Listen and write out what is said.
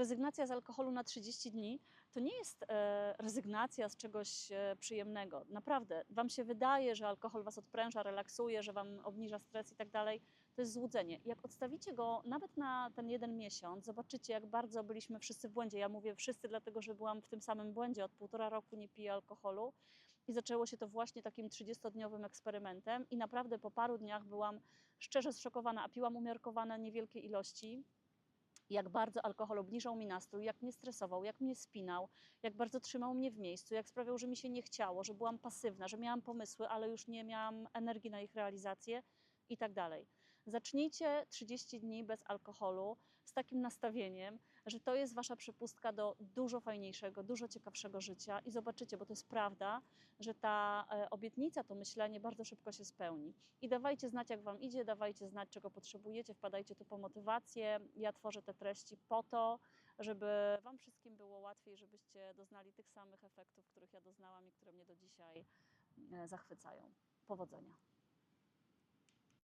rezygnacja z alkoholu na 30 dni to nie jest e, rezygnacja z czegoś e, przyjemnego. Naprawdę, Wam się wydaje, że alkohol Was odpręża, relaksuje, że Wam obniża stres i tak dalej. To jest złudzenie. Jak odstawicie go nawet na ten jeden miesiąc, zobaczycie, jak bardzo byliśmy wszyscy w błędzie. Ja mówię wszyscy, dlatego że byłam w tym samym błędzie. Od półtora roku nie piję alkoholu i zaczęło się to właśnie takim 30-dniowym eksperymentem. I naprawdę po paru dniach byłam szczerze zszokowana, a piłam umiarkowane niewielkie ilości jak bardzo alkohol obniżał mi nastrój, jak mnie stresował, jak mnie spinał, jak bardzo trzymał mnie w miejscu, jak sprawiał, że mi się nie chciało, że byłam pasywna, że miałam pomysły, ale już nie miałam energii na ich realizację i tak dalej. Zacznijcie 30 dni bez alkoholu z takim nastawieniem, że to jest wasza przepustka do dużo fajniejszego, dużo ciekawszego życia i zobaczycie, bo to jest prawda, że ta e, obietnica, to myślenie bardzo szybko się spełni. I dawajcie znać, jak wam idzie, dawajcie znać, czego potrzebujecie, wpadajcie tu po motywację. Ja tworzę te treści po to, żeby wam wszystkim było łatwiej, żebyście doznali tych samych efektów, których ja doznałam i które mnie do dzisiaj e, zachwycają. Powodzenia.